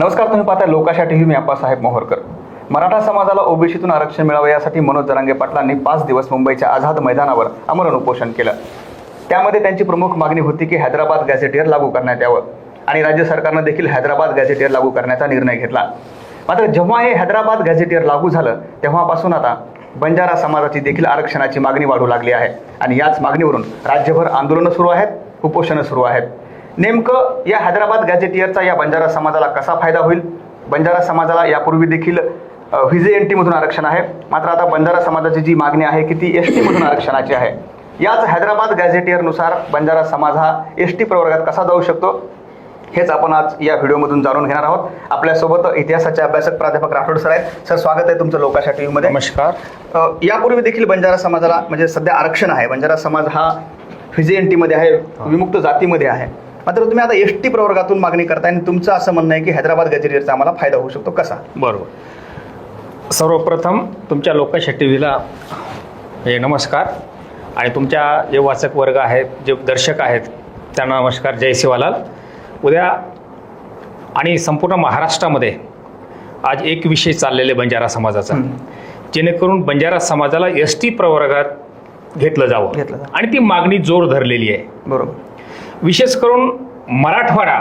नमस्कार तुम्ही पाहता लोकाशा टीव्ही. मी अप्पासाहेब मोहरकर. मराठा समाजाला ओबीसीतून आरक्षण मिळावं यासाठी मनोज जरांगे पाटलांनी पाच दिवस मुंबईच्या आझाद मैदानावर आमरण उपोषण केलं. त्यामध्ये त्यांची प्रमुख मागणी होती की हैदराबाद गॅझेटियर लागू करण्यात यावं आणि राज्य सरकारनं देखील हैदराबाद गॅझेटियर लागू करण्याचा निर्णय घेतला. मात्र जेव्हा हे हैदराबाद गॅझेटियर लागू झालं तेव्हापासून आता बंजारा समाजाची देखील आरक्षणाची मागणी वाढू लागली आहे. आणि याच मागणीवरून राज्यभर आंदोलनं सुरू आहेत उपोषणं सुरू आहेत. नेमकं या हैदराबाद गॅझेटियरचा या बंजारा समाजाला कसा फायदा होईल? बंजारा समाजाला यापूर्वी देखील व्हिजे एन टीमधून आरक्षण आहे. मात्र आता बंजारा समाजाची जी मागणी आहे की ती एस टीमधून आरक्षणाची आहे. याच हैदराबाद गॅझेटियरनुसार बंजारा समाज हा एस टी प्रवर्गात कसा जाऊ शकतो? हेच आपण आज या व्हिडिओमधून जाणून घेणार आहोत. आपल्यासोबत इतिहासाचे अभ्यासक प्राध्यापक राठोड सर आहेत. सर स्वागत आहे तुमचं लोकाशा टीव्हीमध्ये. नमस्कार. अ, यापूर्वी देखील बंजारा समाजाला म्हणजे सध्या आरक्षण आहे. बंजारा समाज हा फिजे एन टीमध्ये आहे विमुक्त जातीमध्ये आहे. मात्र तुम्ही आता एस टी प्रवर्गातून मागणी करताय आणि तुमचं असं म्हणणं आहे की हैदराबाद गॅझेटियरचा आम्हाला फायदा होऊ शकतो. कसा? बरोबर. सर्वप्रथम तुमच्या लोकशा टी व्हीला हे नमस्कार. आणि तुमच्या जे वाचक वर्ग आहेत जे दर्शक आहेत त्यांना नमस्कार. जय शिवालाल. उद्या आणि संपूर्ण महाराष्ट्रामध्ये आज एक विषय चाललेले बंजारा समाजाचा. जेणेकरून बंजारा समाजाला एस टी प्रवर्गात घेतलं जावं. घेतलं जावं. आणि ती मागणी जोर धरलेली आहे. बरोबर. विशेष करून मराठवाडा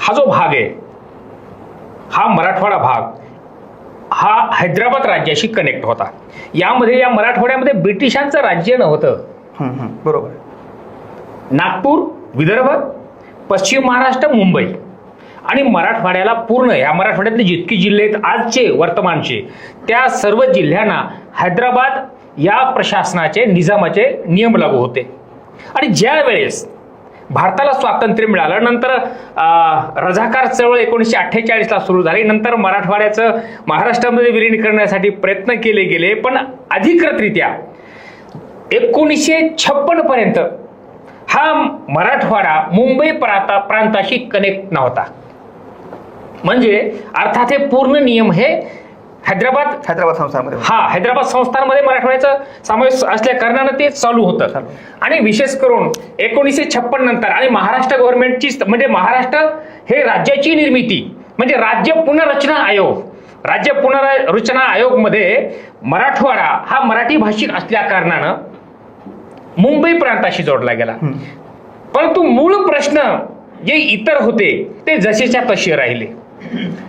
हा जो भाग आहे हा मराठवाडा भाग हा हैदराबाद राज्याशी कनेक्ट होता. यामध्ये या मराठवाड्यामध्ये ब्रिटिशांचं राज्य नव्हतं. बरोबर. नागपूर विदर्भ पश्चिम महाराष्ट्र मुंबई. आणि मराठवाड्याला पूर्ण या मराठवाड्यातले जितकी जिल्हे आहेत आजचे वर्तमानचे त्या सर्व जिल्ह्यांना हैदराबाद या प्रशासनाचे निजामाचे नियम लागू होते. आणि ज्या वेळेस भारताला स्वातंत्र्य मिळालं. नंतर रझाकार चळवळ एकोणीसशे अठ्ठेचाळीसला सुरू झाली. नंतर मराठवाड्याचं महाराष्ट्रामध्ये विलीन करण्यासाठी प्रयत्न केले गेले पण अधिकृतरित्या एकोणीसशे छप्पन पर्यंत हा मराठवाडा मुंबई प्रांता प्रांताशी कनेक्ट नव्हता. म्हणजे अर्थात हे पूर्ण नियम हे हैदराबाद? हैदराबाद संस्थांमध्ये हा हैदराबाद संस्थांमध्ये मराठवाड्याचा समावेश असल्या कारणानं ते चालू होतं. आणि विशेष करून एकोणीसशे छप्पन नंतर आणि महाराष्ट्र गव्हर्नमेंटची म्हणजे महाराष्ट्र हे राज्याची निर्मिती म्हणजे राज्य पुनर्रचना आयोग राज्य पुनर्रचना आयोगमध्ये मराठवाडा हा मराठी भाषिक असल्या कारणानं मुंबई प्रांताशी जोडला गेला. परंतु मूळ प्रश्न जे इतर होते ते जसेच्या तसे राहिले.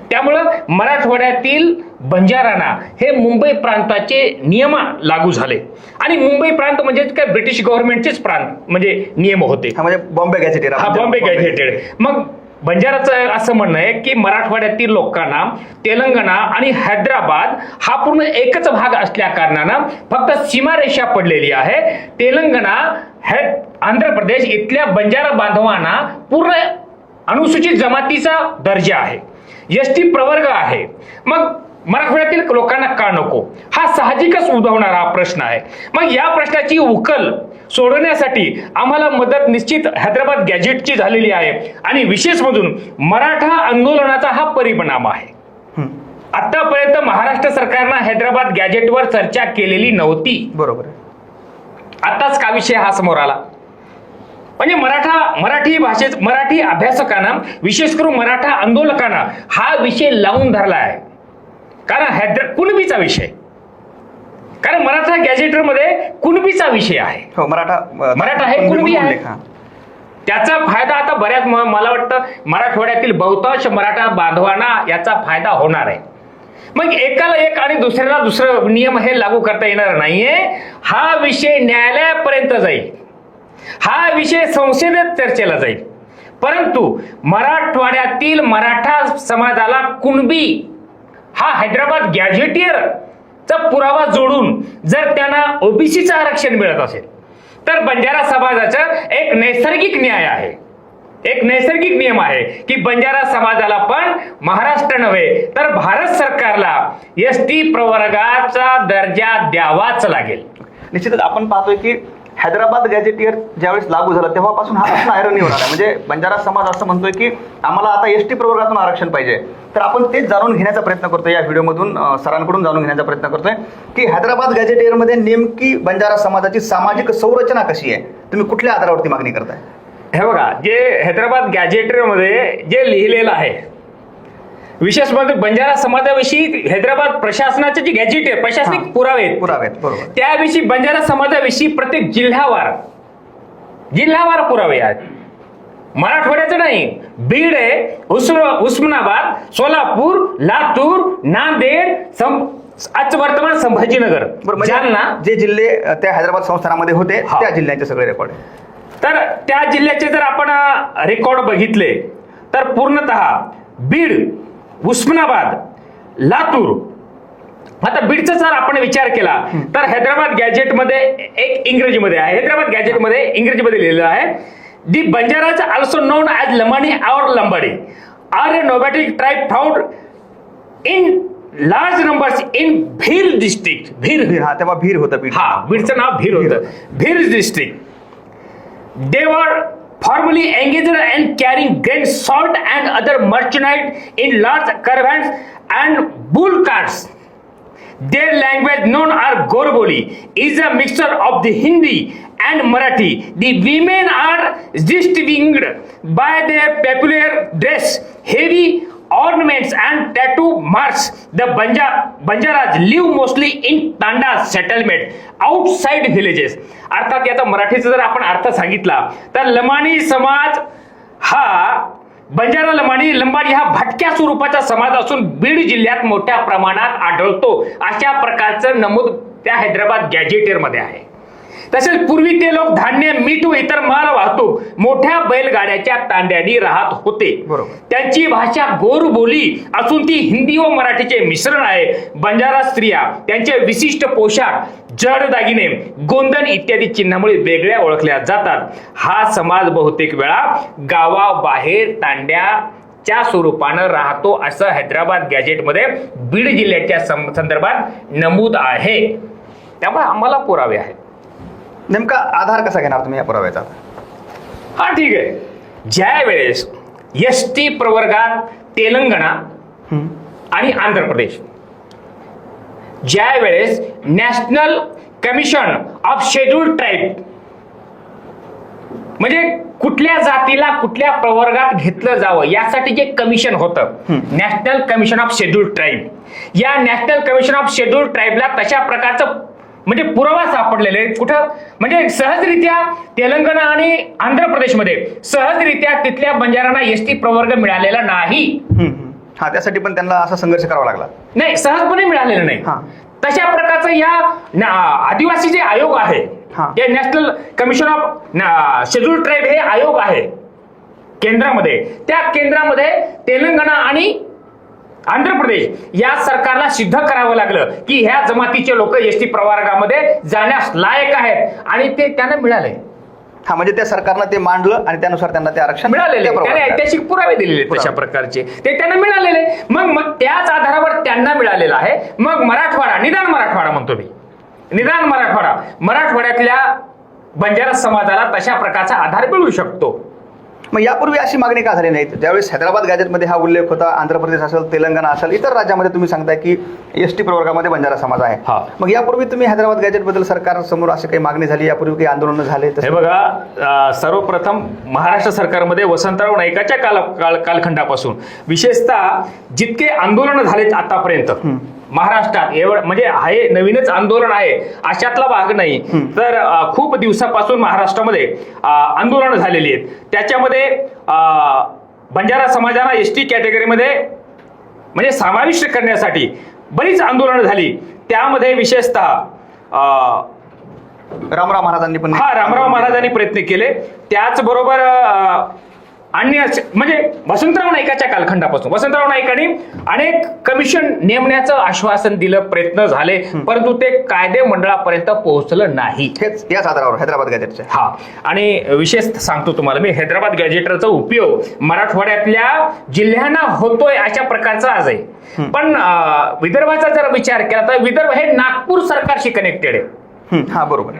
त्यामुळं मराठवाड्यातील बंजारांना हे मुंबई प्रांताचे नियम लागू झाले. आणि मुंबई प्रांत म्हणजे काय? ब्रिटिश गव्हर्नमेंटचेच प्रांत म्हणजे नियम होते. हा म्हणजे बॉम्बे गॅझेटियर हा बॉम्बे गॅझेटेड. मग बंजाराचं असं म्हणणं आहे की मराठवाड्यातील लोकांना तेलंगणा आणि हैदराबाद हा पूर्ण एकच भाग असल्या कारणानं फक्त सीमारेषा पडलेली आहे. तेलंगणा हे आंध्र प्रदेश इथल्या बंजारा बांधवांना पूर्ण अनुसूचित जमातीचा दर्जा आहे. एस टी प्रवर्ग आहे. मग मराठवाड्यातील लोकांना का नको? हा साहजिकच उद्भवणारा हा प्रश्न आहे. मग या प्रश्नाची उकल सोडवण्यासाठी आम्हाला मदत निश्चित हैदराबाद गॅजेटची झालेली आहे आणि विशेषमधून मराठा आंदोलनाचा हा परिणाम आहे. आतापर्यंत महाराष्ट्र सरकारनं हैदराबाद गॅजेटवर चर्चा केलेली नव्हती. बरोबर आताच का विषय हा समोर आला? म्हणजे मराठा मराठी भाषेत मराठी अभ्यासकांना विशेष करून मराठा आंदोलकांना हा विषय लावून धरला आहे. कारण हैदर कुणबीचा विषय. कारण मराठा गॅजेटरमध्ये कुणबीचा विषय आहे. हो मराठा मराठा हे कुणबी आहे. त्याचा फायदा आता बऱ्याच मला वाटतं मराठवाड्यातील बहुतांश मराठा बांधवांना याचा फायदा होणार आहे. मग एकाला एक आणि दुसऱ्याला दुसरं नियम हे लागू करता येणार नाहीये. हा विषय न्यायालयापर्यंत जाईल. हा विषय संसदेत चर्चेला जाईल. परंतु मराठवाड्यातील मराठा समाजाला कुणबी हा हैदराबाद गॅझेटियर चा पुरावा जोडून जर त्यांना ओबीसीचं आरक्षण मिळत असेल तर बंजारा समाजाचं एक नैसर्गिक न्याय आहे. एक नैसर्गिक नियम आहे की बंजारा समाजाला पण महाराष्ट्र नव्हे तर भारत सरकारला एस टी प्रवर्गाचा दर्जा द्यावाच लागेल. निश्चितच आपण पाहतोय की हैदराबाद गॅजेटियर ज्यावेळेस लागू झालं तेव्हापासून हा प्रश्न आयरणी होणार आहे म्हणजे बंजारा समाज असं म्हणतोय की आम्हाला आता एस टी प्रवर्गातून आरक्षण पाहिजे. तर आपण तेच जाणून घेण्याचा प्रयत्न करतोय या व्हिडिओमधून सरांकडून जाणून घेण्याचा प्रयत्न करतोय की हैदराबाद गॅजेटियरमध्ये नेमकी बंजारा समाजाची सामाजिक संरचना कशी आहे? तुम्ही कुठल्या आधारावरती मागणी करताय? हे बघा जे हैदराबाद गॅजेटरमध्ये जे लिहिलेलं आहे विशेष म्हणजे बंजारा समाजाविषयी हैदराबाद प्रशासनाचे जे गॅजेट आहे प्रशासनिक. पुरावे आहेत पुरावे आहेत, बरोबर. त्याविषयी बंजारा समाजाविषयी प्रत्येक जिल्ह्यावार जिल्ह्यावार पुरावे आहेत मराठवाड्याचं नाही बीड आहे उस्म उस्मानाबाद सोलापूर लातूर नांदेड सं- आज वर्तमान संभाजीनगर बरं म्हणजे जालना जे जिल्हे अ, त्या हैदराबाद संस्थानामध्ये होते हा. त्या जिल्ह्यांचे सगळे रेकॉर्ड तर त्या जिल्ह्याचे जर आपण रेकॉर्ड बघितले तर पूर्णतः बीड उस्मानाबाद लातूर. आता बीडचा जर आपण विचार केला तर हैदराबाद गॅजेटमध्ये एक इंग्रजीमध्ये आहे. हैदराबाद गॅजेटमध्ये इंग्रजीमध्ये लिहिलेलं आहे the Banjaras also known as Lamani or Lambadi. Are a nomadic tribe found in large numbers in Bhir district. Bhir. Bhir हा तेव्हा भीर होतं बीड. हा बीडचं नाव भीर होतं. Bhir. District. were formerly engaged in carrying grain, salt, and other merchandise in large caravans and bull carts. Their language, known as Gorboli, is a mixture of the Hindi and Marathi. The women are distinguished by their peculiar dress, heavy ornaments, and tattoo marks. The Banja, Banjaras live mostly in Tanda settlement outside villages. अर्थात याचा मराठीचा जर आपण अर्थ सांगितला तर लमाणी समाज हा बंजारा लमाणी लंबाडी हा भटक्या स्वरूपाचा समाज असून बीड जिल्ह्यात मोठ्या प्रमाणात आढळतो अशा प्रकारचं नमूद त्या हैदराबाद गॅजेटियरमध्ये आहे तसेच पूर्वी ते लोक धान्य मीठ व इतर माल वाहतूक मोठ्या बैलगाड्याच्या तांड्यानी राहत होते. त्यांची भाषा गोर बोली असून ती हिंदी व मराठीचे मिश्रण आहे. बंजारा स्त्रिया त्यांचे विशिष्ट पोशाख जड दागिने गोंधन इत्यादी चिन्हामुळे वेगळ्या ओळखल्या जातात. हा समाज बहुतेक वेळा गावाबाहेर तांड्याच्या स्वरूपानं राहतो असं हैदराबाद गॅजेटमध्ये बीड जिल्ह्याच्या संदर्भात नमूद आहे. त्यामुळे आम्हाला पुरावे आहेत. नेमका आधार कसा घेणार तुम्ही या पुराव्याचा? हा ठीक आहे. ज्या वेळेस एस टी प्रवर्गात तेलंगणा. आणि आंध्र प्रदेश ज्या वेळेस national commission of scheduled tribe म्हणजे कुठल्या जातीला कुठल्या प्रवर्गात घेतलं जावं यासाठी जे कमिशन होतं national commission of scheduled tribe. या नॅशनल कमिशन ऑफ शेड्यूल ट्राईबला तशा प्रकारचं म्हणजे पुरावा सापडलेले. कुठं म्हणजे सहजरित्या तेलंगणा आणि आंध्र प्रदेशमध्ये सहजरित्या तिथल्या बंजारांना एस टी प्रवर्ग मिळालेला नाही. हा त्यासाठी पण त्यांना असा संघर्ष करावा लागला नाही सहजपणे मिळालेलं नाही हा. तशा प्रकारचं या आदिवासी जे आयोग आहे हा. जे national commission of scheduled tribe हे आयोग आहे केंद्रामध्ये त्या केंद्रामध्ये तेलंगणा आणि आंध्र प्रदेश या सरकारला सिद्ध करावं लागलं की ह्या जमातीचे लोक एस टी प्रवर्गामध्ये जाण्यास लायक आहेत. आणि ते त्यांना मिळाले. हा म्हणजे त्या सरकारनं ते मांडलं आणि त्यानुसार त्यांना ते आरक्षण मिळालेले. त्याने. ऐतिहासिक पुरावे दिलेले तशा. प्रकारचे. ते त्यांना मिळालेले. मग मग त्याच आधारावर त्यांना मिळालेलं आहे. मग मराठवाडा निदान मराठवाडा म्हणतो मी. निदान मराठवाडा. मराठवाड्यातल्या बंजारा समाजाला तशा प्रकारचा आधार मिळू शकतो. मग यापूर्वी अशी मागणी का झाली नाही? ज्यावेळेस हैदराबाद गॅजेटमध्ये हा उल्लेख होता आंध्र प्रदेश असेल तेलंगणा असेल इतर राज्यामध्ये तुम्ही सांगताय की एस टी प्रवर्गामध्ये बंजारा समाज आहे. हा. मग यापूर्वी तुम्ही हैदराबाद गॅजेटबद्दल सरकार समोर अशी काही मागणी झाली यापूर्वी काही आंदोलन झाले हे बघा सर्वप्रथम महाराष्ट्र सरकारमध्ये वसंतराव नाईकाच्या काल काल कालखंडापासून. विशेषतः जितके आंदोलन झालेत आतापर्यंत महाराष्ट्रात एवढं म्हणजे हे नवीनच आंदोलन आहे अशातला भाग नाही. तर खूप दिवसापासून महाराष्ट्रामध्ये आंदोलनं झालेली आहेत. त्याच्यामध्ये बंजारा समाजाला एस टी कॅटेगरीमध्ये म्हणजे समाविष्ट करण्यासाठी बरीच आंदोलनं झाली. त्यामध्ये विशेषतः रामराव महाराजांनी पण हा रामराव महाराजांनी प्रयत्न केले. त्याचबरोबर अन्य म्हणजे वसंतराव नाईकाच्या कालखंडापासून. वसंतराव नाईकांनी अनेक कमिशन नेमण्याचं आश्वासन दिलं प्रयत्न झाले परंतु ते कायदे मंडळापर्यंत पोहोचलं नाही. हेच याच आधारावर हैदराबाद गॅजेटच्या हा. आणि विशेष सांगतो तुम्हाला मी हैदराबाद गॅजेटरचा उपयोग मराठवाड्यातल्या जिल्ह्यांना होतोय अशा प्रकारचा आज आहे. पण विदर्भाचा जर विचार केला तर विदर्भ हे नागपूर सरकारशी कनेक्टेड आहे. हा बरोबर.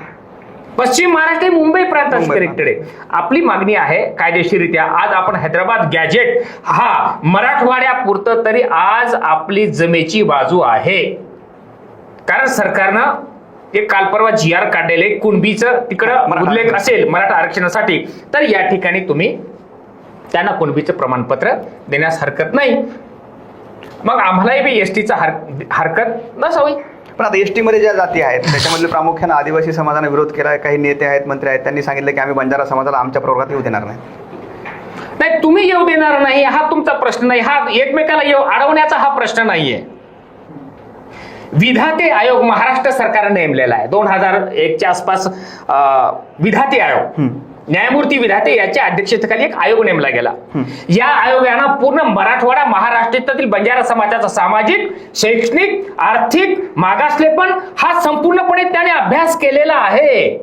पश्चिम महाराष्ट्र मुंबई प्रांताशी मुंबई कनेक्टेड आहे. आपली मागणी आहे कायदेशीररित्या. आज आपण हैदराबाद गॅजेट हा मराठवाड्यापुरतं तरी आज आपली जमेची बाजू आहे. कारण सरकारनं एक काल परवा जी आर काढलेले कुणबीचं तिकडं उल्लेख. असेल मराठा आरक्षणासाठी. तर या ठिकाणी तुम्ही त्यांना कुणबीचं प्रमाणपत्र देण्यास हरकत नाही. मग आम्हालाही बी एस टीचा हर हरकत नसावी. पण आता एसमध्ये ज्या जाती आहेत त्याच्यामधले प्रामुख्याने आदिवासी समाजाने विरोध केला काही नेते आहेत मंत्री आहेत त्यांनी सांगितलं की आम्ही बंजारा समाजाला आमच्या प्रवर्गात येऊ देणार नाही. नाही तुम्ही येऊ देणार नाही हा तुमचा प्रश्न नाही हा एकमेकाला येऊ अडवण्याचा हा प्रश्न नाहीये. विधाते आयोग महाराष्ट्र सरकारने नेमलेला आहे. दोन हजार एकच्या आसपास विधाते आयोग. न्यायमूर्ती विधाते याच्या अध्यक्षतेखाली एक आयोग नेमला गेला. या आयोगानं पूर्ण मराठवाडा महाराष्ट्रातील बंजारा समाजाचा सामाजिक शैक्षणिक आर्थिक मागासलेपण हा संपूर्णपणे त्याने अभ्यास केलेला आहे.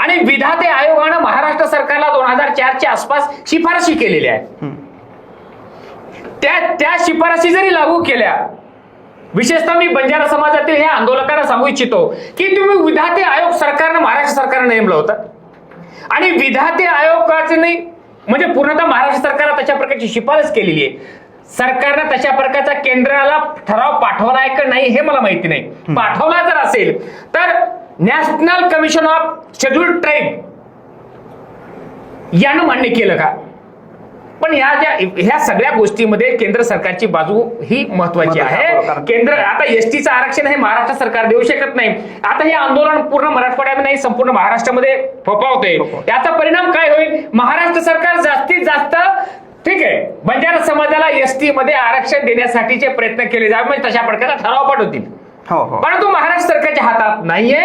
आणि विधाते आयोगानं महाराष्ट्र सरकारला दोन हजार चारच्या आसपास शिफारशी केलेल्या आहे. त्या त्या शिफारशी जरी लागू केल्या विशेषतः मी बंजारा समाजातील ह्या आंदोलकांना सांगू इच्छितो की तुम्ही विधाते आयोग सरकारनं महाराष्ट्र सरकारनं नेमलं होतं. आणि विधाते आयोगाचे नाही. म्हणजे पूर्णतः महाराष्ट्र सरकारला तशा प्रकारची शिफारस केलेली आहे. सरकारनं तशा प्रकारचा केंद्राला ठराव पाठवलाय का नाही हे मला माहिती नाही. पाठवला जर असेल तर national commission of scheduled tribe यानं मान्य केलं का? पण ह्या ज्या ह्या सगळ्या गोष्टीमध्ये केंद्र सरकारची बाजू ही महत्वाची आहे, केंद्र आता एसटीचं आरक्षण हे महाराष्ट्र सरकार देऊ शकत नाही. आता हे आंदोलन पूर्ण मराठवाड्यामध्ये नाही संपूर्ण महाराष्ट्रामध्ये फोपावते फोपावते. याचा परिणाम काय होईल? महाराष्ट्र सरकार जास्तीत जास्त ठीक आहे बंजारा समाजाला एसटी मध्ये आरक्षण देण्यासाठीचे प्रयत्न केले जावे म्हणजे तशा प्रकारचा ठराव पाठवतील हो हो. परंतु महाराष्ट्र सरकारच्या हातात नाहीये.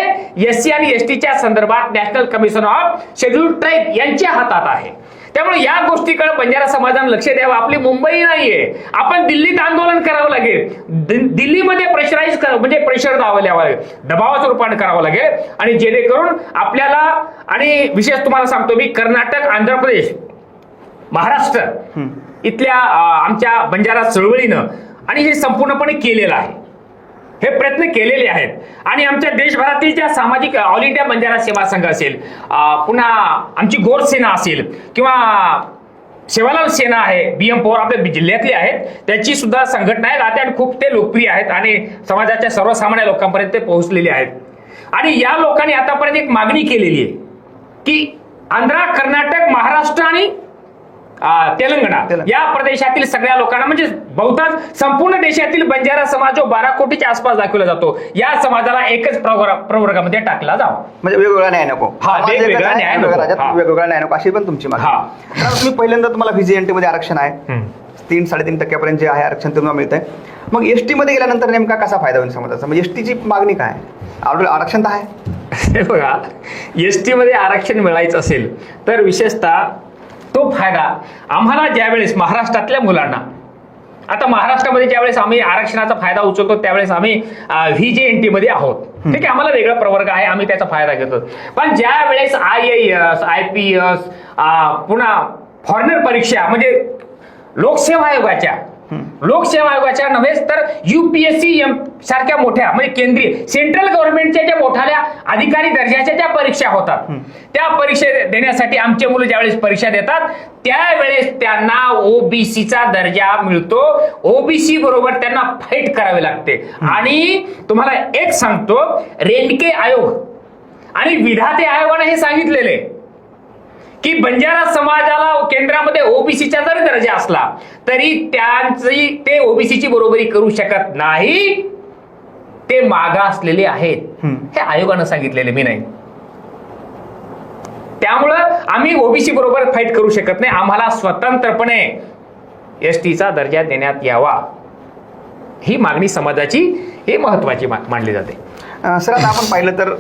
एससी आणि एसटीच्या संदर्भात national commission of scheduled tribe यांच्या हातात आहे. त्यामुळे या गोष्टीकडे बंजारा समाजाने लक्ष द्यावं. आपली मुंबई नाहीये. आपण दिल्लीत आंदोलन करावं लागेल. दिल्लीमध्ये प्रेशराईज करावं म्हणजे प्रेशर द्यावं लागेल. दबावाचं रूपांतर करावं लागेल. आणि जेणेकरून आपल्याला आणि विशेष तुम्हाला सांगतो मी कर्नाटक आंध्र प्रदेश महाराष्ट्र इथल्या आमच्या बंजारा चळवळीनं आणि हे संपूर्णपणे केलेलं आहे. हे प्रयत्न केलेले आहेत. आणि आमच्या देशभरातील ज्या सामाजिक ऑल इंडिया बंजारा सेवा संघ असेल पुन्हा आमची गोर सेना असेल किंवा सेवालाल सेना आहे बी एम पवार आपल्या जिल्ह्यातले आहेत त्याची सुद्धा संघटना आहे आणि खूप ते लोकप्रिय आहेत आणि समाजाच्या सर्वसामान्य लोकांपर्यंत ते पोहोचलेले आहेत. आणि या लोकांनी आतापर्यंत एक मागणी केलेली आहे की आंध्रा कर्नाटक महाराष्ट्र आणि तेलंगणा. या प्रदेशातील सगळ्या लोकांना म्हणजे बहुतांश संपूर्ण देशातील बंजारा समाज जो बारा कोटीच्या आसपास दाखवला जातो या समाजाला एकच प्रवर- प्रवर्गामध्ये टाकला जावा. म्हणजे वेगवेगळा न्याय नको. हा, वेगवेगळा न्याय वेगवेगळ्या नको. राज्यात. वेगवेगळा न्याय नको अशी पण तुमची हा. तुम्ही पहिल्यांदा तुम्हाला व्हीजीएनटी मध्ये आरक्षण आहे. तीन साडेतीन टक्क्यापर्यंत जे आहे आरक्षण तुम्हाला मिळत आहे मग एसटी मध्ये गेल्यानंतर नेमका कसा फायदा होईल समाजाचा? मग एसटीची मागणी काय आरक्षण तर आहे. हे बघा एस टी मध्ये आरक्षण मिळायचं असेल तर विशेषतः तो फायदा आम्हाला ज्यावेळेस महाराष्ट्रातल्या मुलांना आता महाराष्ट्रामध्ये ज्यावेळेस आम्ही आरक्षणाचा फायदा उचलतो त्यावेळेस आम्ही व्ही जे एन टी मध्ये आहोत. ठीक आहे आम्हाला वेगळा प्रवर्ग आहे आम्ही त्याचा फायदा घेतो. पण ज्या वेळेस I S I P S पुन्हा फॉरेनर परीक्षा म्हणजे लोकसेवा आयोगाच्या लोकसेवा आयोगाच्या नव्हेच तर युपीएससी एम सारख्या मोठ्या म्हणजे केंद्रीय सेंट्रल गव्हर्नमेंटच्या ज्या मोठ्या अधिकारी दर्जाच्या ज्या परीक्षा होतात त्या परीक्षा देण्यासाठी आमचे मुलं ज्यावेळेस परीक्षा देतात त्यावेळेस त्यांना ओबीसीचा दर्जा मिळतो. ओबीसी बरोबर त्यांना फाईट करावे लागते. आणि तुम्हाला एक सांगतो रेंडके आयोग आणि विधाते आयोगाने हे सांगितलेले की बंजारा समाजाला केंद्रामध्ये ओबीसीचा जरी दर्जा असला तरी त्यांची ते ओबीसीची बरोबरी करू शकत नाही. ते मागासलेले आहेत. हम्म. हे आयोगानं सांगितलेले मी नाही. त्यामुळं आम्ही ओबीसी बरोबर फाईट करू शकत नाही. आम्हाला स्वतंत्रपणे एस टीचा दर्जा देण्यात यावा. ही मागणी समाजाची हे महत्वाची मानली जाते. सर आता आपण पाहिलं तर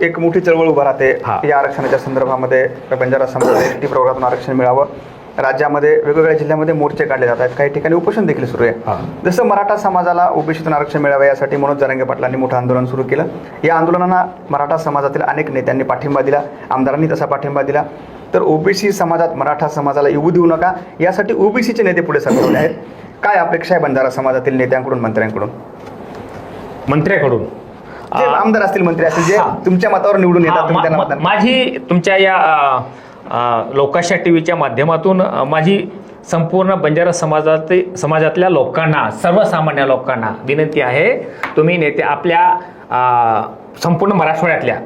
एक मोठी चळवळ उभा राहते हा. या आरक्षणाच्या संदर्भामध्ये. बंजारा समाजाला एस टी प्रवर्गातून आरक्षण मिळावं. राज्यामध्ये वेगवेगळ्या जिल्ह्यामध्ये मोर्चे काढले जात आहेत. काही ठिकाणी उपोषण देखील सुरू हा. आहे जसं मराठा समाजाला ओबीसीतून आरक्षण मिळावं यासाठी मनोज जरांगे पाटलांनी मोठं आंदोलन सुरू केलं. या आंदोलनाला मराठा समाजातील अनेक नेत्यांनी पाठिंबा दिला. आमदारांनी तसा पाठिंबा दिला. तर ओबीसी समाजात मराठा समाजाला येऊ देऊ नका. यासाठी ओबीसीचे नेते पुढे सरकवले आहेत. काय अपेक्षा आहे बंजारा समाजातील नेत्यांकडून मंत्र्यांकडून? मंत्र्याकडून. जे आमदार असतील मंत्री असतील जे. तुमच्या मतावर निवडून येतात माझी तुमच्या या लोकाशा टीव्हीच्या माध्यमातून माझी संपूर्ण बंजारा समाजाते समाजातल्या लोकांना सर्वसामान्य लोकांना विनंती आहे तुम्ही नेते आपल्या संपूर्ण मराठवाड्यातल्या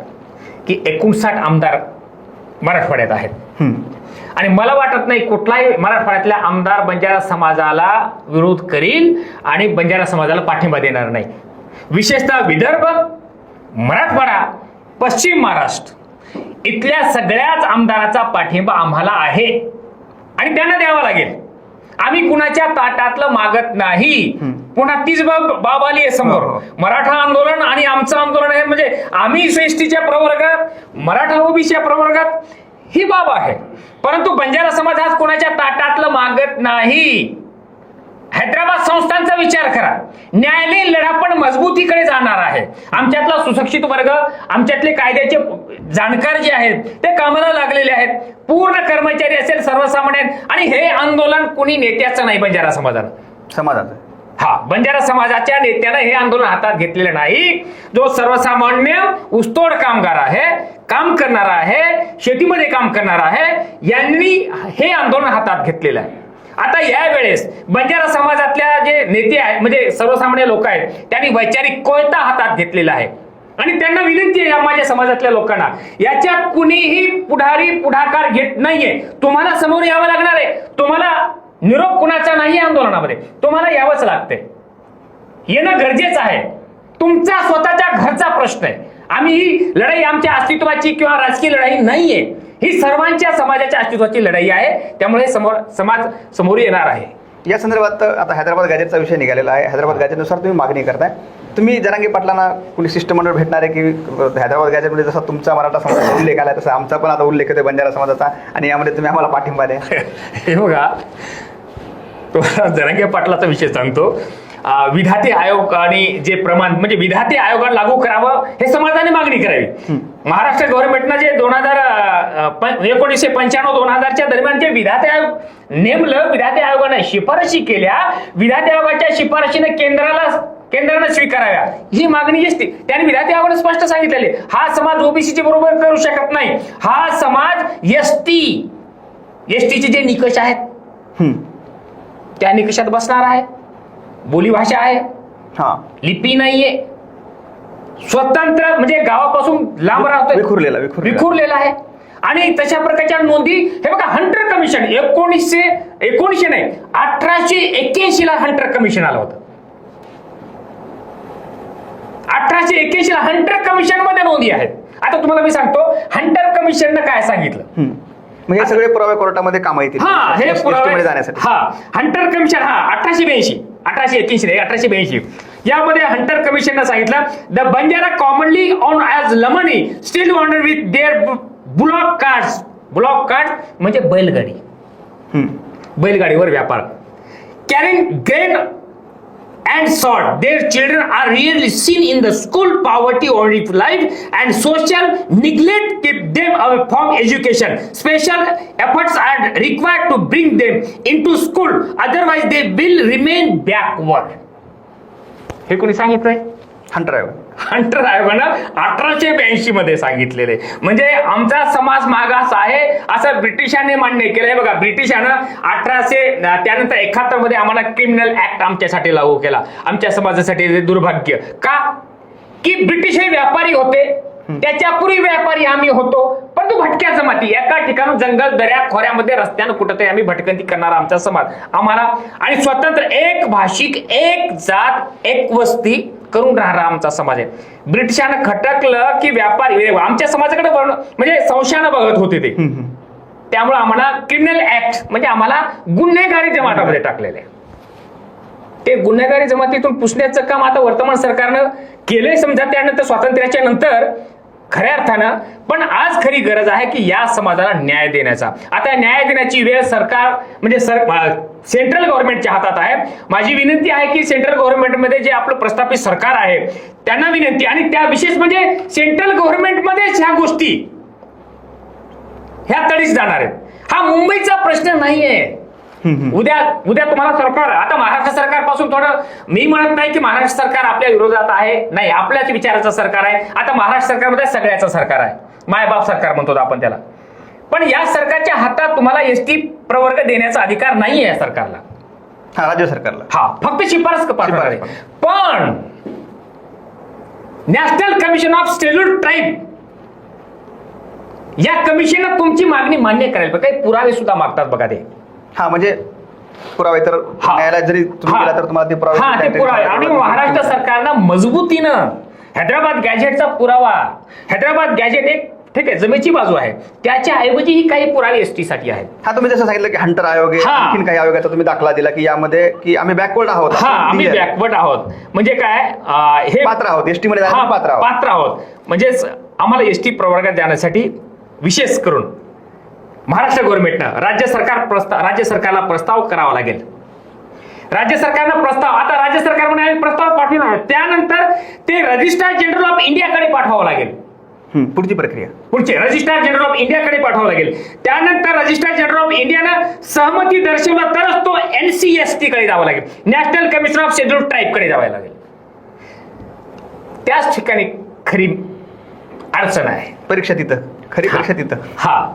की एकोणसाठ आमदार मराठवाड्यात आहेत. आणि मला वाटत नाही कुठलाही मराठवाड्यातल्या आमदार बंजारा समाजाला विरोध करील आणि बंजारा समाजाला पाठिंबा देणार नाही विशेषतः विदर्भ मराठवाडा पश्चिम महाराष्ट्र. इथल्या सगळ्याच आमदाराचा पाठिंबा आम्हाला आहे. आणि त्यांना द्यावा लागेल. आम्ही कुणाच्या ताटातलं मागत नाही. पुन्हा तीच बाब बाब आली आहे समोर. हो, हो. मराठा आंदोलन आणि आमचं आंदोलन आहे म्हणजे आम्ही श्रेष्ठीच्या प्रवर्गात मराठा ओबीसीच्या प्रवर्गात ही बाब आहे. परंतु बंजारा समाज आज कोणाच्या ताटातलं मागत नाही. हैदराबाद संस्थांचा विचार करा. न्यायालयीन लढा पण मजबूतीकडे जाणार आहे. आमच्यातला सुशिक्षित वर्ग आमच्यातले कायद्याचे जाणकार जे आहेत ते कामाला लागलेले आहेत. पूर्ण कर्मचारी असेल सर्वसामान्य आहेत. आणि हे आंदोलन कुणी नेत्याचं नाही बंजारा समाजाला समाजाचं. हा बंजारा समाजाच्या नेत्यानं हे आंदोलन हातात घेतलेलं नाही. जो सर्वसामान्य ऊसतोड कामगार आहे काम करणारा आहे शेतीमध्ये काम करणारा आहे यांनी हे आंदोलन हातात घेतलेलं आहे. आता या वेळेस बंजारा समाजातल्या जे नेते आहेत म्हणजे सर्वसामान्य लोक आहेत त्यांनी वैचारिक कोयता हातात घेतलेला आहे. आणि त्यांना विनंती आहे या माझ्या समाजातल्या लोकांना याच्यात कुणीही पुढारी पुढाकार घेत नाहीये. तुम्हाला समोर यावं लागणार आहे. तुम्हाला निरोप कुणाचा नाही आंदोलनामध्ये. तुम्हाला यावंच लागतंय. येणं गरजेचं आहे. तुमचा स्वतःच्या घरचा प्रश्न आहे. आम्ही ही लढाई आमच्या अस्तित्वाची किंवा राजकीय लढाई नाहीये. ही सर्वांच्या समाजाच्या अस्तित्वाची लढाई आहे. त्यामुळे समोर समाज समोर येणार आहे. या संदर्भात आता हैदराबाद गॅजेटचा विषय निघालेला आहे. हैदराबाद गॅजेटनुसार तुम्ही मागणी करताय. तुम्ही जरांगे पाटलांना कुणी शिष्टमंडळ भेटणार आहे की हैदराबाद गॅजेटमध्ये जसा तुमचा मराठा समाजाचा उल्लेख आला तसा आमचा पण आता उल्लेख होतो बंजारा समाजाचा आणि यामध्ये तुम्ही आम्हाला पाठिंबा द्या. हे बघा. तुम्हाला जरांगे पाटलाचा विषय सांगतो. विधाते आयोग आणि जे प्रमाण म्हणजे विधाते आयोगात लागू करावं हे समाजाने मागणी करावी. महाराष्ट्र गव्हर्नमेंटनं जे दोन हजार एकोणीसशे पंच्याण्णव दोन हजारच्या दरम्यान जे विधाते आयोग नेमलं विधाते आयोगाने शिफारशी केल्या विधाते आयोगाच्या शिफारशीने केंद्राला केंद्रानं स्वीकाराव्या. ही मागणी असते त्याने विधाते आयोगाने स्पष्ट सांगितलेले हा समाज ओबीसीचे बरोबर करू शकत नाही. हा समाज एस टी एस टीचे जे निकष आहेत. त्या निकषात बसणार आहे. बोलीभाषा आहे. हा. लिपी नाहीये. स्वतंत्र म्हणजे गावापासून लांब राहतोय. विखुरलेला विखुरलेला. विखुरलेला आहे. आणि तशा प्रकारच्या नोंदी हे बघा हंटर कमिशन एकोणीसशे एकोणीसशे नाही अठराशे एक्क्याऐंशी ला हंटर कमिशन आलं होतं. अठराशे एक्क्याऐंशी ला हंटर कमिशनमध्ये नोंदी आहेत. आता तुम्हाला मी सांगतो हंटर कमिशननं काय सांगितलं? हे सगळे पुरावे कोर्टामध्ये काम येतील हा हे पुरावे जाण्यासाठी. हा हंटर कमिशन हा अठराशे ब्याऐंशी. अठराशे एक्क्याऐंशी नाही अठराशे ब्याऐंशी. यामध्ये हंटर कमिशननं सांगितलं the Banjara commonly known as Lamani still wander with their bullock cart bullock cart म्हणजे बैलगाडी. हम्म. बैलगाडीवर व्यापार. Carrying grain and sort their children are really seen in the school poverty or if life and social neglect keep them away from education special efforts are required to bring them into school otherwise they will remain backward हे कोणी सांगितलंय Hunter Hunter आयोगानं अठराशे ब्याऐंशी मध्ये सांगितलेले. म्हणजे आमचा समाज मागास आहे असं ब्रिटिशांनी मान्य केलं. आहे बघा ब्रिटिशानं अठराशे त्यानंतर एकाहत्तरमध्ये आम्हाला क्रिमिनल ऍक्ट आमच्यासाठी लागू केला. आमच्या समाजासाठी ते दुर्भाग्य. का? की ब्रिटिश हे व्यापारी होते. त्याच्यापूर्वी व्यापारी आम्ही होतो. परंतु भटक्या जमाती एका ठिकाणी जंगल दऱ्या खोऱ्यामध्ये रस्त्यानं कुठंतरी आम्ही भटकंती करणारा आमचा समाज. आम्हाला आणि स्वतंत्र एक भाषिक एक जात एक वस्ती करून राहणारा आमचा समाज आहे. ब्रिटिशानं खटकलं की व्यापारी आमच्या समाजाकडे म्हणजे संशयानं बघत होते ते. त्यामुळे आम्हाला क्रिमिनल ऍक्ट म्हणजे आम्हाला गुन्हेगारी जमातामध्ये टाकलेले. ते गुन्हेगारी जमातीतून पुसण्याचं काम आता वर्तमान सरकारनं केलंय समजा त्यानंतर स्वातंत्र्याच्या नंतर खऱ्या अर्थानं पण आज खरी गरज आहे की या समाजाला न्याय देण्याचा. आता न्याय देण्याची वेळ सरकार म्हणजे सर सेंट्रल गव्हर्नमेंटच्या हातात आहे. माझी विनंती आहे की सेंट्रल गव्हर्नमेंटमध्ये जे आपलं प्रस्थापित सरकार आहे त्यांना विनंती आणि त्या विशेष म्हणजे सेंट्रल गव्हर्नमेंटमध्येच ह्या गोष्टी ह्या तडीच जाणार आहेत. हा मुंबईचा प्रश्न नाहीये. उद्या उद्या तुम्हाला सरकार आता महाराष्ट्र सरकारपासून थोडं मी म्हणत नाही की महाराष्ट्र सरकार आपल्या विरोधात आहे. नाही आपल्याच विचाराचं सरकार आहे. आता महाराष्ट्र सरकारमध्ये सगळ्याचं सरकार आहे. मायबाप सरकार म्हणतो आपण त्याला. पण या सरकारच्या हातात तुम्हाला एस टी प्रवर्ग देण्याचा अधिकार नाही आहे या सरकारला. हा राज्य सरकारला. हा फक्त शिफारस. पण national commission of scheduled tribe या कमिशननं तुमची मागणी मान्य करायला काही पुरावे सुद्धा मागतात बघा ते. हा म्हणजे पुरावे तर. न्यायालयात जरी तुम्ही. गेला तर तुम्हाला ते पुरावे हा ते काहीतरी पुरावे आणि. महाराष्ट्र सरकारनं मजबूतीनं हैदराबाद गॅजेटचा पुरावा हैदराबाद गॅजेट एक ठीक आहे जमेची बाजू आहे त्याच्या ऐवजी ही काही पुरावे एस टी साठी आहेत हा तुम्ही जसं सांगितलं की हंटर आयोग आहे हा. आणखीन काही आयोगाचा तुम्ही दाखला दिला की यामध्ये की आम्ही बॅकवर्ड आहोत हा आम्ही clear. बॅकवर्ड आहोत म्हणजे काय अं, हे पात्र आहोत एसटी मध्ये हा, पात्र आहोत पात्र आहोत म्हणजेच आम्हाला एस टी प्रवर्गात जाण्यासाठी विशेष करून महाराष्ट्र गव्हर्नमेंटनं राज्य सरकार प्रस्ताव राज्य सरकारला प्रस्ताव करावा लागेल. राज्य सरकारनं प्रस्ताव आता राज्य सरकार म्हणे आम्ही प्रस्ताव पाठवला. त्यानंतर ते रजिस्ट्रार जनरल ऑफ इंडियाकडे पाठवावं लागेल. पुढची प्रक्रिया. पुढचे रजिस्ट्रार जनरल ऑफ इंडियाकडे पाठवावं लागेल. त्यानंतर रजिस्ट्रार जनरल ऑफ इंडियानं सहमती दर्शवला तरच तो एनसीएसटी कडे जावं लागेल. नॅशनल कमिशन ऑफ शेड्यूल ट्राईबकडे जावं लागेल. त्याच ठिकाणी खरी अडचण आहे. परीक्षा तिथं खरी परीक्षा तिथं. हा.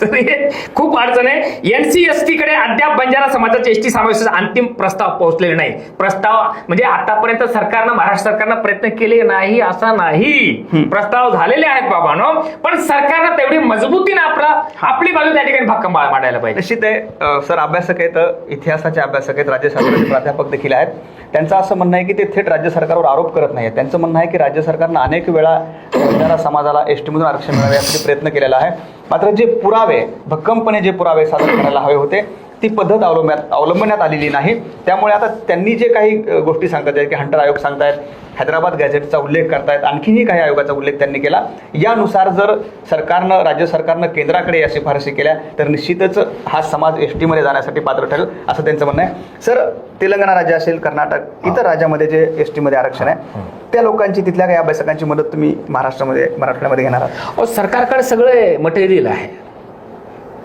तर हे खूप अडचण आहे. एनसीएसटी कडे अद्याप बंजारा समाजाचे एसटी समावेशाचा अंतिम प्रस्ताव पोहोचलेले नाही प्रस्ताव म्हणजे आतापर्यंत सरकारनं महाराष्ट्र सरकारनं प्रयत्न केले नाही असा नाही. प्रस्ताव झालेले आहेत बाबानो पण सरकारनं तेवढी मजबूतीने आपला आपली बाजू त्या ठिकाणी भक्कम मांडायला पाहिजे. निश्चित आहे. सर अभ्यासक आहेत इतिहासाचे अभ्यासक आहेत राज्य सरकारचे प्राध्यापक देखील आहेत. त्यांचं असं म्हणणं आहे की ते थेट राज्य सरकारवर आरोप करत नाही त्यांचं म्हणणं आहे की राज्य सरकारनं अनेक वेळा बंजारा समाजाला एस टीमधून आरक्षण मिळावे यासाठी प्रयत्न केलेला आहे. मात्र जे पुरावे भक्कमपणे जे पुरावे सादर करायला हवे होते ती पद्धत अवलंबण्यात अवलंबण्यात आलेली नाही. त्यामुळे आता त्यांनी जे काही गोष्टी सांगतात की हंटर आयोग सांगतायत हैदराबाद गॅझेटचा उल्लेख करतायत आणखीनही काही आयोगाचा उल्लेख त्यांनी केला. यानुसार जर सरकारनं राज्य सरकारनं केंद्राकडे या शिफारसी केल्या तर निश्चितच हा समाज एस टीमध्ये जाण्यासाठी पात्र ठरेल असं त्यांचं म्हणणं आहे. सर तेलंगणा राज्य असेल कर्नाटक इतर राज्यामध्ये जे एस टीमध्ये आरक्षण आहे त्या लोकांची तिथल्या काही अभ्यासकांची मदत तुम्ही महाराष्ट्रामध्ये मराठवाड्यामध्ये घेणार आहात? सरकारकडे सगळे मटेरियल आहे.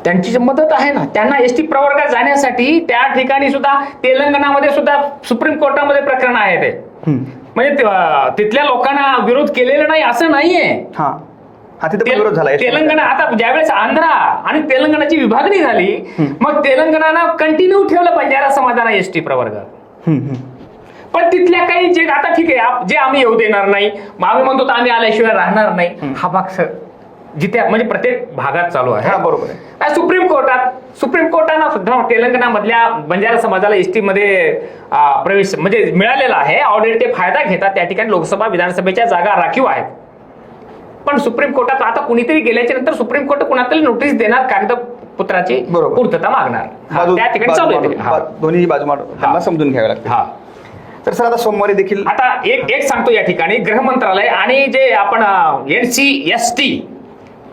त्यांची जी मदत आहे ना त्यांना एस टी प्रवर्गात जाण्यासाठी त्या ठिकाणी सुद्धा तेलंगणामध्ये सुद्धा सुप्रीम कोर्टामध्ये प्रकरण आहे ते. म्हणजे तिथल्या लोकांना विरोध केलेला नाही असं नाहीये. हा. विरोध झाला. तेलंगणा आता ज्यावेळेस आंध्रा आणि तेलंगणाची विभागणी झाली मग तेलंगणानं कंटिन्यू ठेवलं बंजारा समाजाला एस टी प्रवर्ग हम्म, हम्म. पण तिथल्या काही जे आता ठीक आहे जे आम्ही येऊ देणार नाही आम्ही म्हणतो आम्ही आल्याशिवाय राहणार नाही. हा भाग जिथे म्हणजे प्रत्येक भागात चालू आहे. हा बरोबर आहे. सुप्रीम कोर्टात सुप्रीम कोर्टानं सुद्धा तेलंगणा मधल्या बंजारा समाजाला एसटी मध्ये प्रवेश म्हणजे मिळालेला आहे. ऑलरेडी ते फायदा घेतात. त्या ठिकाणी लोकसभा विधानसभेच्या जागा राखीव आहेत. पण सुप्रीम कोर्टात आता कुणीतरी गेल्याच्यानंतर सुप्रीम कोर्ट कुणातरी नोटीस देणार कागदपत्राची बरोबर. पूर्तता मागणार. त्या ठिकाणी चालू दोन्ही बाजू समजून घ्यावे लागते हा. तर सर आता सोमवारी देखील आता एक एक सांगतो या ठिकाणी. गृह मंत्रालय आणि जे आपण एन सी एस टी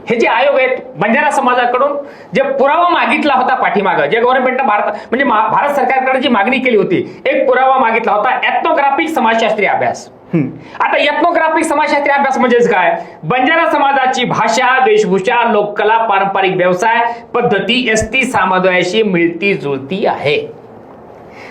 हे जे आयोग आहेत बंजारा समाजाकडून जे पुरावा मागितला होता पाठीमागं जे गव्हर्नमेंटनं भारत म्हणजे भारत सरकारकडे जी मागणी केली होती एक पुरावा मागितला होता एथनोग्राफिक समाजशास्त्रीय अभ्यास. आता एथनोग्राफिक समाजशास्त्रीय अभ्यास म्हणजेच काय? बंजारा समाजाची भाषा वेशभूषा लोककला पारंपरिक व्यवसाय पद्धती एस टी समुदायाशी मिळती जुळती आहे.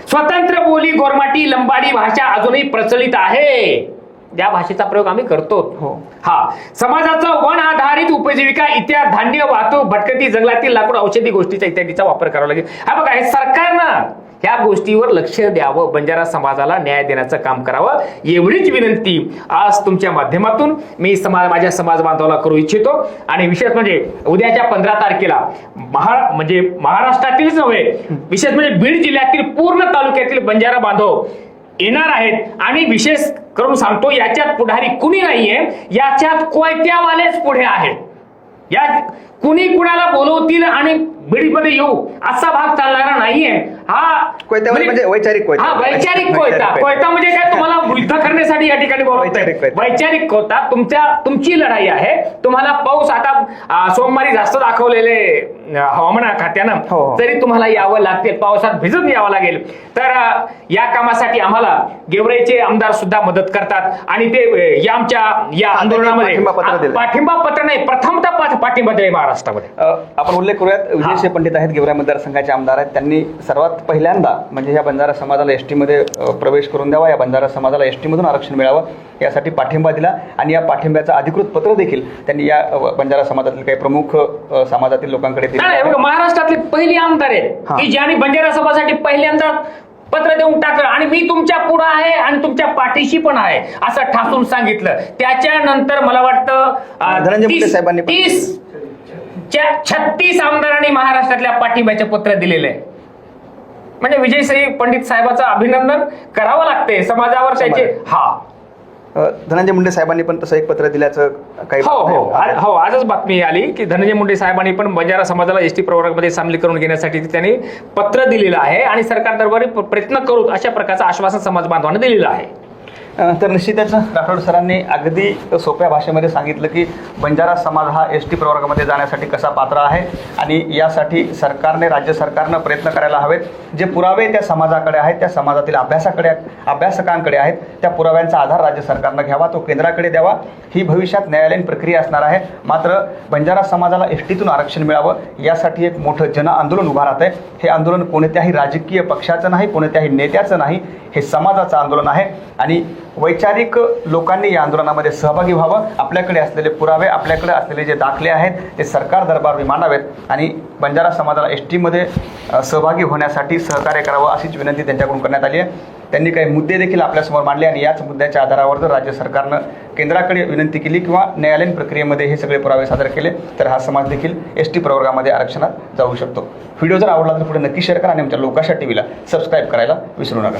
स्वतंत्र बोली गोरमाटी लंबाडी भाषा अजूनही प्रचलित आहे. या भाषेचा प्रयोग आम्ही करतो. हो. हा. समाजाचा वन आधारित उपजीविका इत्यादी धान्य वाहतूक भटकती जंगलातील लाकूड औषधी गोष्टीचा इत्यादीचा वापर करावा लागेल. हा बघा हे सरकारनं या गोष्टीवर लक्ष द्यावं. बंजारा समाजाला न्याय देण्याचं काम करावं. एवढीच विनंती आज तुमच्या माध्यमातून मी समाज माझ्या समाज बांधवाला करू इच्छितो. आणि विशेष म्हणजे उद्याच्या पंधरा तारखेला महा म्हणजे महाराष्ट्रातीलच नव्हे विशेष म्हणजे बीड जिल्ह्यातील पूर्ण तालुक्यातील बंजारा बांधव येणार आहेत आणि विशेष करून सांगतो याच्यात पुढारी कुणी नाहीये याच्यात कोयत्यावालेच पुढे आहेत या कुणी कुणाला बोलवतील आणि बीडमध्ये येऊ असा भाग चालणारा नाहीये हा कोयत्यावाले म्हणजे वैचारिक कोयता. हा वैचारिक कोयता कोयता. म्हणजे काय तुम्हाला युद्ध करण्यासाठी या ठिकाणी. वैचारिक कोयता. तुमच्या तुमची लढाई आहे तुम्हाला पाऊस आता सोमवारी जास्त दाखवलेले हवामान खात्यानं हो. तरी तुम्हाला यावं लागते पावसात भिजत यावं लागेल तर या कामासाठी आम्हाला गेवराईचे आमदार सुद्धा मदत करतात आणि ते या आमच्या या आंदोलनामध्ये पाठिंबा पत्र नाही प्रथमतः पाठिंबा दिलाय महाराष्ट्रामध्ये. आपण उल्लेख करूयात विजय पंडित आहेत गेवराई मतदारसंघाचे आमदार आहेत. त्यांनी सर्वात पहिल्यांदा म्हणजे या बंजारा समाजाला एस टीमध्ये अ, प्रवेश करून द्यावा या बंजारा समाजाला एस टीमधून आरक्षण मिळावं. यासाठी पाठिंबा दिला आणि या पाठिंब्याचं अधिकृत पत्र देखील त्यांनी या बंजारा समाजातील काही प्रमुख समाजातील लोकांकडे दिलं. बघा, महाराष्ट्रातले पहिली आमदार आहेत. की ज्यांनी बंजारा समाजासाठी पहिल्यांदा पत्र देऊन टाकलं आणि मी तुमच्या पुढं आहे आणि तुमच्या पाठीशी पण आहे असं ठासून सांगितलं. त्याच्यानंतर मला वाटतं धनंजय साहेबांनी तीस च्या छत्तीस आमदारांनी महाराष्ट्रातल्या पाठिंब्याचे पत्र दिलेले आहे म्हणजे विजयसाई पंडित साहेबाचं अभिनंदन करावं लागते समाजावर त्याचे हा. धनंजय मुंडे साहेबांनी पण तसं एक पत्र दिल्याचं काही हो हो. आ- हो आजच बातमी आली की धनंजय मुंडे साहेबांनी पण बंजारा समाजाला एस टी प्रवर्गामध्ये सामील करून घेण्यासाठी त्यांनी पत्र दिलेलं आहे आणि सरकार दरबारी प्रयत्न करू अशा प्रकारचं आश्वासन समाज बांधवांना दिलेलं आहे. तर निश्चितच राठोड सरांनी अगदी सोप्या भाषेमध्ये सांगितलं की बंजारा समाज हा एस टी प्रवर्गामध्ये जाण्यासाठी कसा पात्र आहे आणि यासाठी सरकारने राज्य सरकारनं प्रयत्न करायला हवेत. जे पुरावे त्या समाजाकडे आहेत त्या समाजातील अभ्यासाकडे अभ्यासकांकडे आहेत त्या पुराव्यांचा आधार राज्य सरकारनं घ्यावा तो केंद्राकडे द्यावा. ही भविष्यात न्यायालयीन प्रक्रिया असणार आहे. मात्र बंजारा समाजाला एस टीतून आरक्षण मिळावं यासाठी एक मोठं जन आंदोलन उभा राहत आहे हे आंदोलन कोणत्याही राजकीय पक्षाचं नाही कोणत्याही नेत्याचं नाही. हे समाजाचं आंदोलन आहे. आणि वैचारिक लोकांनी या आंदोलनामध्ये सहभागी व्हावं. आपल्याकडे असलेले पुरावे आपल्याकडे असलेले जे दाखले आहेत ते सरकार दरबार मांडावेत. आणि बंजारा समाजाला एस टीमध्ये सहभागी होण्यासाठी सहकार्य करावं अशीच विनंती त्यांच्याकडून करण्यात आली आहे. त्यांनी काही मुद्दे देखील आपल्यासमोर मांडले आणि याच मुद्द्याच्या आधारावर जर राज्य सरकारनं केंद्राकडे विनंती केली किंवा न्यायालयीन प्रक्रियेमध्ये हे सगळे पुरावे सादर केले तर हा समाज देखील एस टी प्रवर्गामध्ये आरक्षणात जाऊ शकतो. व्हिडिओ जर आवडला तर पुढे नक्की शेअर करा आणि आमच्या लोकाशा टी व्हीला सबस्क्राईब करायला विसरू नका.